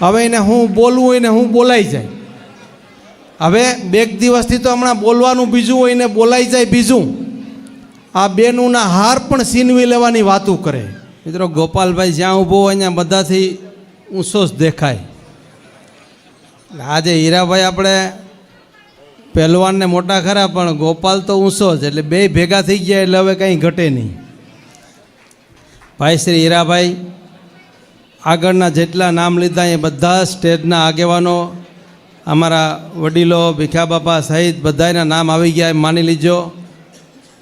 હવે એને હું બોલવું ને હું બોલાઈ જાય. હવે બે દિવસથી તો હમણાં બોલવાનું બીજું હોય ને બોલાઈ જાય બીજું. આ બેનુંના હાર પણ સીનવી લેવાની વાતું કરે. મિત્રો, ગોપાલભાઈ જ્યાં ઊભો હોય ત્યાં બધાથી ઊંચો જ દેખાય. આજે હીરાભાઈ આપણે પહેલવાનને મોટા ખરા, પણ ગોપાલ તો ઊંચો જ, એટલે બે ભેગા થઈ ગયા, એટલે હવે કંઈ ઘટે નહીં. ભાઈ શ્રી હીરાભાઈ આગળના જેટલા નામ લીધા એ બધા સ્ટેજના આગેવાનો, અમારા વડીલો, ભીખા બાપા સહિત બધાના નામ આવી ગયા એમ માની લીજો.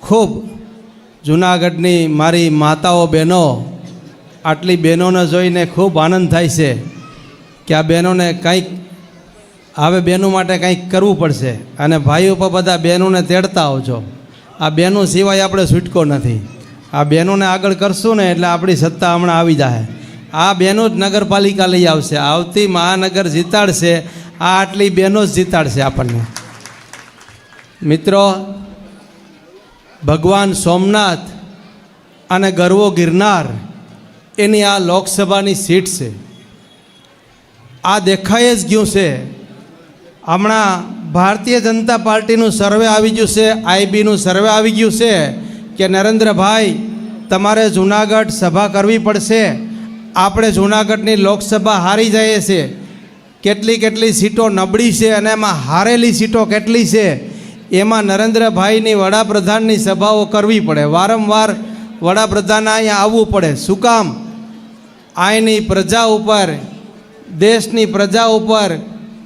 ખૂબ જૂનાગઢની મારી માતાઓ બહેનો, આટલી બહેનોને જોઈને ખૂબ આનંદ થાય છે કે આ બહેનોને કંઈક, હવે બહેનો માટે કંઈક કરવું પડશે અને ભાઈઓ પર બધા બહેનોને તેડતા આવજો. આ બહેનો સિવાય આપણે છૂટકો નથી. આ બહેનોને આગળ કરશું ને એટલે આપણી સત્તા હમણાં આવી જાય આ બહેનો જ નગરપાલિકા લઈ આવશે. આવતી મહાનગર જીતાડશે. આ આટલી બહેનો જ જીતાડશે આપણને. મિત્રો, ભગવાન સોમનાથ અને ગરવો ગિરનાર, એની આ લોકસભાની સીટ છે. આ દેખાઈ જ ગયું છે. હમણાં ભારતીય જનતા પાર્ટીનું સર્વે આવી ગયું છે, આઈબીનું સર્વે આવી ગયું છે કે નરેન્દ્રભાઈ, તમારે જૂનાગઢ સભા કરવી પડશે. આપણે જૂનાગઢની લોકસભા હારી જઈએ છીએ. કેટલી કેટલી સીટો નબળી છે અને એમાં હારેલી સીટો કેટલી છે, એમાં નરેન્દ્રભાઈની વડાપ્રધાનની સભાઓ કરવી પડે. વારંવાર વડાપ્રધાન અહીંયા આવવું પડે. શું કામ? અહીંની પ્રજા ઉપર, દેશની પ્રજા ઉપર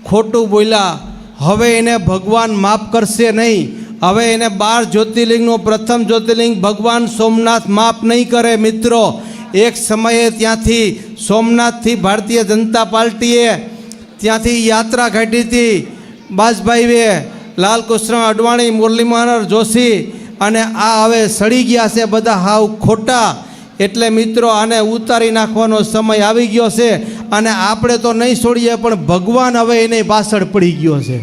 ખોટું બોલ્યા. હવે એને ભગવાન માફ કરશે નહીં. હવે એને બાર જ્યોતિર્લિંગનું પ્રથમ જ્યોતિર્લિંગ ભગવાન સોમનાથ માફ નહીં કરે, મિત્રો. એક સમયે ત્યાંથી સોમનાથથી ભારતીય જનતા પાર્ટીએ ત્યાંથી યાત્રા કાઢી હતી. બાજભાઈએ લાલકૃષ્ણ અડવાણી, મુરલી મનોહર જોશી અને આ હવે સડી ગયા છે બધા હાવ ખોટા. એટલે મિત્રો, આને ઉતારી નાખવાનો સમય આવી ગયો છે અને આપણે તો નહીં છોડીએ, પણ ભગવાન હવે એને પાછળ પડી ગયો છે.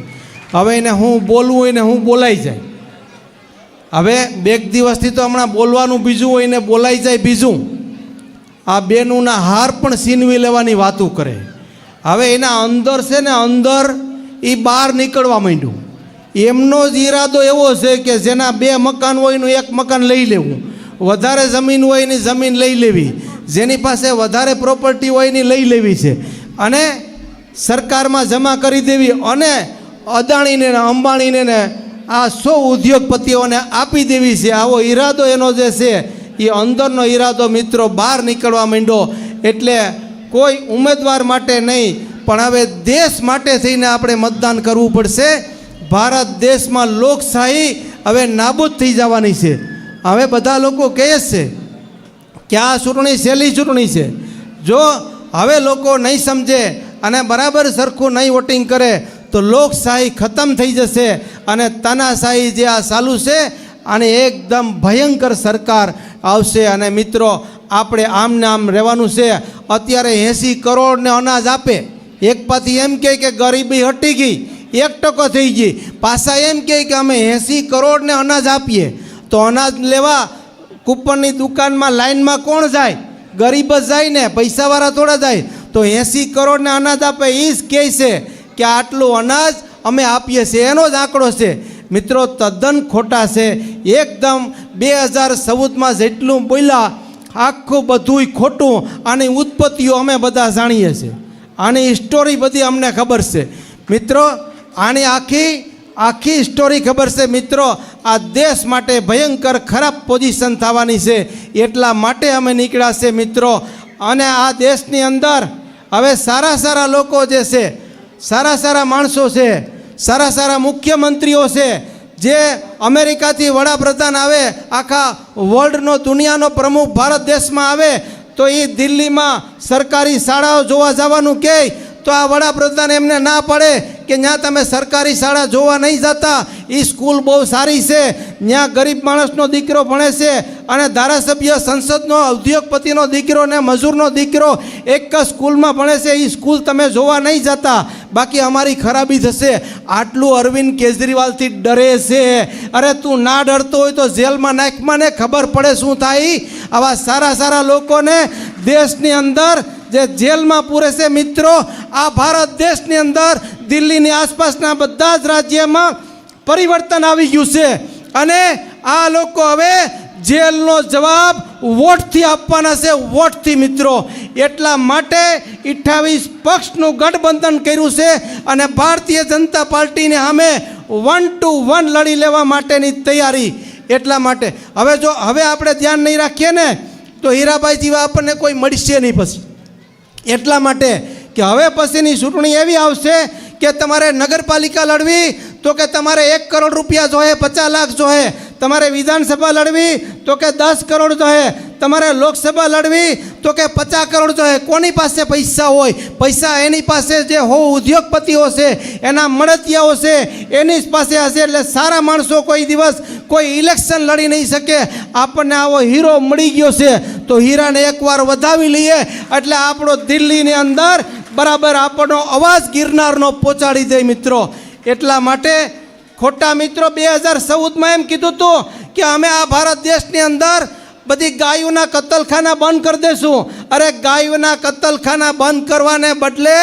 હવે એને હું બોલવું હોય ને હું બોલાઈ જાય. હવે બે દિવસથી તો હમણાં બોલવાનું બીજું હોય ને બોલાઈ જાય બીજું. આ બેનુંના હાર પણ સીનવી લેવાની વાતું કરે. હવે એના અંદર છે ને અંદર એ બહાર નીકળવા માંડ્યું. એમનો જ ઈરાદો એવો છે કે જેના બે મકાન હોય એનું એક મકાન લઈ લેવું. વધારે જમીન હોય એની જમીન લઈ લેવી. જેની પાસે વધારે પ્રોપર્ટી હોય એની લઈ લેવી છે. અને સરકારમાં જમા કરી દેવી અને અદાણીને અંબાણીને ને આ સો ઉદ્યોગપતિઓને આપી દેવી છે. આવો ઈરાદો એનો જે છે એ અંદરનો ઈરાદો મિત્રો બહાર નીકળવા માંડ્યો. એટલે કોઈ ઉમેદવાર માટે નહીં, પણ હવે દેશ માટે થઈને આપણે મતદાન કરવું પડશે. ભારત દેશમાં લોકશાહી હવે નાબૂદ થઈ જવાની છે. હવે બધા લોકો કહે છે કે આ ચૂંટણી સહેલી ચૂંટણી છે. જો હવે લોકો નહીં સમજે અને બરાબર સરખું નહીં વોટિંગ કરે, તો લોકશાહી ખતમ થઈ જશે અને તાનાશાહી જે આ ચાલુ છે અને એકદમ ભયંકર સરકાર આવશે અને મિત્રો, આપણે આમને આમ રહેવાનું છે. અત્યારે એંસી કરોડને અનાજ આપે. એક પાછી એમ કહે કે ગરીબી હટી ગઈ, એક ટકો થઈ ગઈ. પાછા એમ કહે કે અમે એંસી કરોડને અનાજ આપીએ. તો અનાજ લેવા કૂપનની દુકાનમાં લાઇનમાં કોણ જાય? ગરીબ જ જાય ને, પૈસાવાળા થોડા જાય. તો એંસી કરોડને અનાજ આપે એ જ કહે છે કે આટલું અનાજ અમે આપીએ છીએ. એનો જ આંકડો છે. મિત્રો, તદ્દન ખોટા છે. એકદમ બે હજાર ચૌદમાં જેટલું બોલ્યા, આખું બધુંય ખોટું આની ઉત્પત્તિઓ અમે બધા જાણીએ છીએ. આની સ્ટોરી બધી અમને ખબર છે. મિત્રો, આની આખી આખી સ્ટોરી ખબર છે મિત્રો, આ દેશ માટે ભયંકર ખરાબ પોઝિશન થવાની છે. એટલા માટે અમે નીકળ્યા છે મિત્રો. અને આ દેશની અંદર હવે સારા સારા લોકો જે છે, સારા સારા માણસો છે, સારા સારા મુખ્યમંત્રીઓ છે જે અમેરિકાથી વડાપ્રધાન આવે, આખા વર્લ્ડનો દુનિયાનો પ્રમુખ ભારત દેશમાં આવે, તો એ દિલ્હીમાં સરકારી શાળાઓ જોવા જવાનું કહે તો આ વડાપ્રધાન એમને ના પડે કે ત્યાં તમે સરકારી શાળા જોવા નહીં જતા. એ સ્કૂલ બહુ સારી છે. ત્યાં ગરીબ માણસનો દીકરો ભણે છે અને ધારાસભ્ય સંસદનો ઉદ્યોગપતિનો દીકરો ને મજૂરનો દીકરો એક જ સ્કૂલમાં ભણે છે. એ સ્કૂલ તમે જોવા નહીં જતા. બાકી અમારી ખરાબી થશે. આટલું અરવિંદ કેજરીવાલથી ડરે છે. અરે તું ના ડરતો હોય તો જેલમાં નાખમાં ને ખબર પડે શું થાય. આવા સારા સારા લોકોને દેશની અંદર જે જેલમાં પૂરે છે મિત્રો, આ ભારત દેશની અંદર, દિલ્હીની આસપાસના બધા જ રાજ્યમાં પરિવર્તન આવી ગયું છે. અને આ લોકો હવે જેલનો જવાબ વોટથી આપવાના છે, વોટથી મિત્રો. એટલા માટે અઠ્ઠાવીસ પક્ષનું ગઠબંધન કર્યું છે અને ભારતીય જનતા પાર્ટીને સામે વન ટુ વન લડી લેવા માટેની તૈયારી. એટલા માટે. હવે જો, હવે આપણે ધ્યાન નહીં રાખીએ ને, તો હીરાભાઈ જેવા આપણને કોઈ મળશે નહીં પછી. એટલા માટે કે હવે પછીની ચૂંટણી એવી આવશે કે તમારે નગરપાલિકા લડવી તો કે તમારે એક કરોડ રૂપિયા જોઈએ, પચાસ લાખ જોઈએ. તમારે વિધાનસભા લડવી, તો કે દસ કરોડ જોઈએ. તમારે લોકસભા લડવી, તો કે પચાસ કરોડ જોઈએ. કોની પાસે પૈસા હોય? પૈસા એની પાસે જે હો, ઉદ્યોગપતિઓ છે, એના મળતિયાઓ છે, એની જ પાસે હશે એટલે સારા માણસો કોઈ દિવસ કોઈ ઇલેક્શન લડી નહીં શકે. આપણને આવો હીરો મળી ગયો છે, તો હીરાને એકવાર વધાવી લઈએ. એટલે આપણો દિલ્હીની અંદર બરાબર આપણનો અવાજ ગિરનારનો પહોંચાડી દે મિત્રો. એટલા માટે ખોટા મિત્રો બે હજાર ચૌદમાં એમ કીધું હતું કે અમે આ ભારત દેશની અંદર બધી ગાયોના કતલખાના બંધ કરી દેશું. અરે ગાયોના કતલખાના બંધ કરવાને બદલે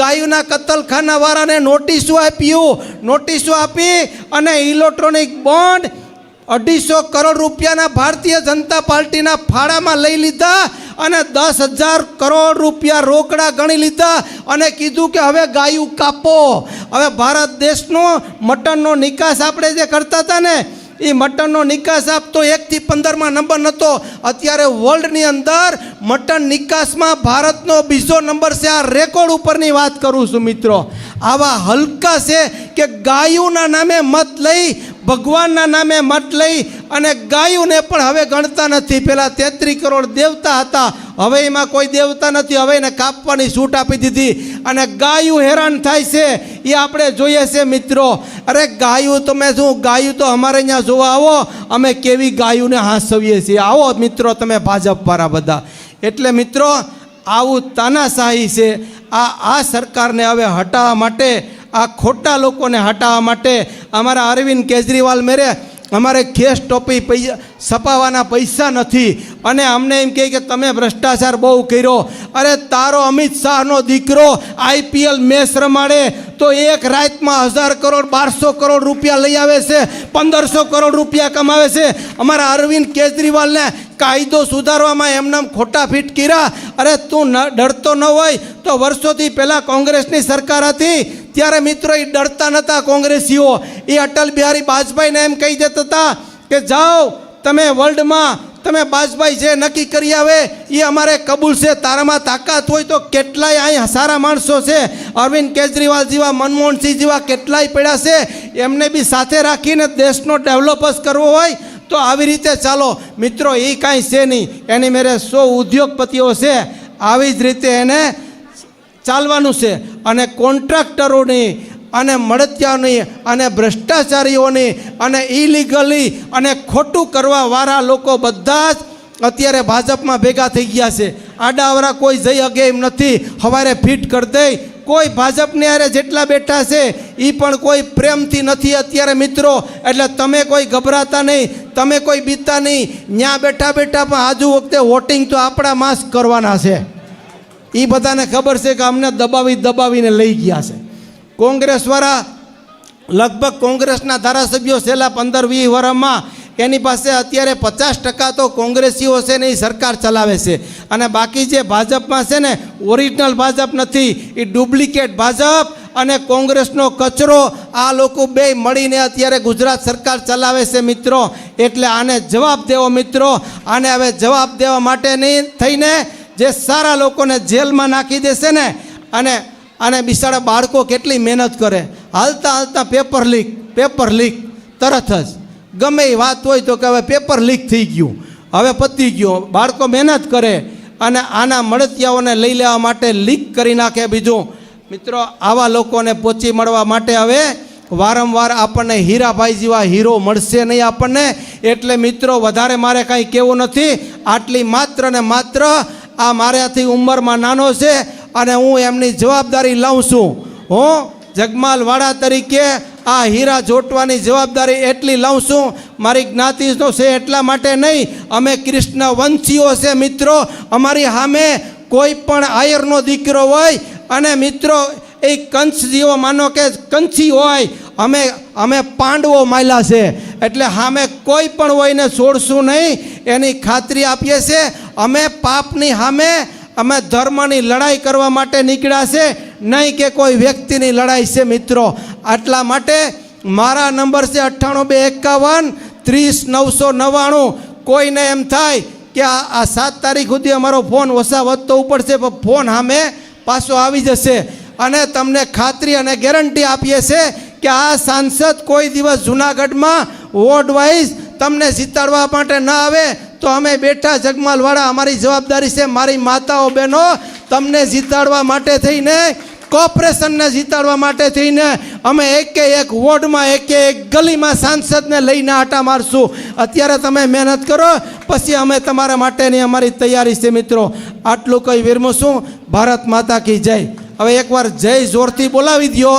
ગાયોના કતલખાના વાળાને નોટિસો આપ્યું. નોટિસો આપી અને ઇલેક્ટ્રોનિક બોન્ડ અઢીસો કરોડ રૂપિયાના ભારતીય જનતા પાર્ટીના ફાળામાં લઈ લીધા. અને દસ હજાર કરોડ રૂપિયા રોકડા ગણી લીધા અને કીધું કે હવે ગાયું કાપો. હવે ભારત દેશનો મટનનો નિકાસ આપણે જે કરતા હતા ને, એ મટનનો નિકાસ આપતો એકથી પંદરમાં નંબર નહોતો અત્યારે વર્લ્ડની અંદર મટન નિકાસમાં ભારતનો બીજો નંબર છે. આ રેકોર્ડ ઉપરની વાત કરું છું મિત્રો. આવા હલકા છે કે ગાયુના નામે મત લઈ ભગવાનના નામે મત લઈ અને ગાયુને પણ હવે ગણતા નથી. પેલા તેત્રીસ કરોડ દેવતા હતા. હવે એમાં કોઈ દેવતા નથી. હવે એને કાપવાની છૂટ આપી દીધી. અને ગાયું હેરાન થાય છે. એ આપણે જોઈએ છે, મિત્રો. અરે ગાયું તમે શું? ગાયું તો અમારે અહીંયા જોવા આવો. અમે કેવી ગાયુંને હાંસવીએ છીએ. આવો મિત્રો તમે ભાજપ વાળા બધા. એટલે મિત્રો, આવું તાનાશાહી છે. આ આ સરકારને હવે હટાવવા માટે આ ખોટા લોકોને હટાવવા માટે અમારા અરવિંદ કેજરીવાલ મેરે અમારે ખેસ ટોપી પૈસા છપાવવાના પૈસા નથી. અને અમને એમ કહે કે તમે ભ્રષ્ટાચાર બહુ કર્યો. અરે તારો અમિત શાહનો દીકરો આઈપીએલ મેચ રમાડે તો એક રાતમાં હજાર કરોડ, બારસો કરોડ રૂપિયા લઈ આવે છે, પંદરસો કરોડ રૂપિયા કમાવે છે. અમારા અરવિંદ કેજરીવાલને કાયદો સુધારવામાં એમને ખોટા ફીટ કર્યા. અરે તું ડરતો ન હોય તો વર્ષોથી પહેલાં કોંગ્રેસની સરકાર હતી. ત્યારે મિત્રો એ ડરતા નહોતા કોંગ્રેસીઓ. એ અટલ બિહારી બાજપાઈને એમ કહી દેતા હતા કે, જાઓ, તમે વર્લ્ડમાં, તમે બાજભાઈ જે નક્કી કરી આવે, એ અમારે કબૂલ છે. તારામાં તાકાત હોય તો કેટલાય અહીં સારા માણસો છે. અરવિંદ કેજરીવાલ જેવા, મનમોહનસિંહ જેવા કેટલાય પડ્યા છે. એમને બી સાથે રાખીને દેશનો ડેવલપ જ કરવો હોય તો આવી રીતે ચાલો. મિત્રો, એ કાંઈ છે નહીં. એની મેરે સો ઉદ્યોગપતિઓ છે. આવી જ રીતે એને ચાલવાનું છે. અને કોન્ટ્રાક્ટરોની અને મળતિયાની અને ભ્રષ્ટાચારીઓની અને ઇલીગલી અને ખોટું કરવાવાળા લોકો બધા જ અત્યારે ભાજપમાં ભેગા થઈ ગયા છે. આડાવરા કોઈ જઈ અગે એમ નથી. હવારે ફિટ કરી દઈ. કોઈ ભાજપની હારે જેટલા બેઠા છે એ પણ કોઈ પ્રેમથી નથી અત્યારે મિત્રો. એટલે તમે કોઈ ગભરાતા નહીં, તમે કોઈ બીતા નહીં. ત્યાં બેઠા બેઠા પણ આજુ વખતે વોટિંગ તો આપણા માસ કરવાના છે. એ બધાને ખબર છે કે અમને દબાવી દબાવીને લઈ ગયા છે. કોંગ્રેસવાળા લગભગ કોંગ્રેસના ધારાસભ્યો છેલ્લા પંદર વીસ વર્ષમાં એની પાસે અત્યારે પચાસ ટકા તો કોંગ્રેસીઓ છે ને એ સરકાર ચલાવે છે. અને બાકી જે ભાજપમાં છે ને, ઓરિજિનલ ભાજપ નથી એ ડુપ્લિકેટ ભાજપ અને કોંગ્રેસનો કચરો આ લોકો બે મળીને અત્યારે ગુજરાત સરકાર ચલાવે છે મિત્રો. એટલે આને જવાબ દેવો મિત્રો. આને હવે જવાબ દેવા માટે નહીં થઈને જે સારા લોકોને જેલમાં નાખી દેશે ને, અને અને બિચારા બાળકો કેટલી મહેનત કરે. હાલતા હાલતા પેપર લીક પેપર લીક, તરત જ. ગમે એ વાત હોય તો કે હવે પેપર લીક થઈ ગયું. હવે પતી ગયું. બાળકો મહેનત કરે અને આના મળતિયાઓને લઈ લેવા માટે લીક કરી નાખે બીજું. મિત્રો, આવા લોકોને પહોંચી મળવા માટે હવે વારંવાર આપણને હીરાભાઈ જેવા હીરો મળશે નહીં આપણને. એટલે મિત્રો, વધારે મારે કાંઈ કહેવું નથી. આટલી માત્ર ને માત્ર આ મારાથી ઉંમરમાં નાનો છે અને હું એમની જવાબદારી લઉં છું. હું, જગમાલવાળા તરીકે આ હીરા જોટવાની જવાબદારી એટલી લઉં છું. મારી જ્ઞાતિનો છે એટલા માટે નહીં. અમે કૃષ્ણ વંશીઓ છે મિત્રો. અમારી સામે કોઈ પણ આયરનો દીકરો હોય અને મિત્રો, એ કંસ જેવો માનો કે કંછી હોય, અમે અમે પાંડવો માયલા છે. એટલે સામે કોઈ પણ હોય ને છોડશું નહીં. એની ખાતરી આપીએ છીએ અમે પાપની સામે, અમે ધર્મની લડાઈ કરવા માટે નીકળ્યા છે. નહીં કે કોઈ વ્યક્તિની લડાઈ છે, મિત્રો. આટલા માટે મારા નંબર છે અઠ્ઠાણું બે એકાવન ત્રીસ નવસો નવ્વાણું. કોઈને એમ થાય કે આ સાત તારીખ સુધી અમારો ફોન ઓછા વધતો ઉપડશે પણ ફોન સામે પાછો આવી જશે. અને તમને ખાતરી અને ગેરંટી આપીએ છે કે આ સાંસદ કોઈ દિવસ જુનાગઢમાં વોર્ડ વાઇઝ તમને જીતાડવા માટે ન આવે, તો અમે બેઠા જગમાલવાળા, અમારી જવાબદારી છે મારી માતાઓ બહેનો, તમને જીતાડવા માટે થઈને, કોર્પોરેશનને જીતાડવા માટે થઈને, અમે એકે એક વોર્ડમાં, એકે એક ગલીમાં સાંસદને લઈને આટા મારશું. અત્યારે તમે મહેનત કરો, પછી અમે તમારા માટેની અમારી તૈયારી છે મિત્રો. આટલું કંઈ વિરમું ભારત માતા કી જય. હવે એકવાર જય જોરથી બોલાવી દો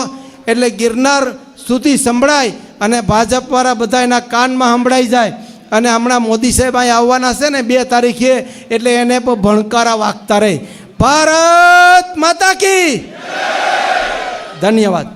એટલે ગિરનાર સુધી સંભળાય. અને ભાજપવાળા બધા એના કાનમાં સંભળાઈ જાય. અને હમણાં મોદી સાહેબ અહીં આવવાના છે ને બે તારીખે, એટલે એને પણ ભણકારા વાગતા રહે. ભારત માતા કી ધન્યવાદ.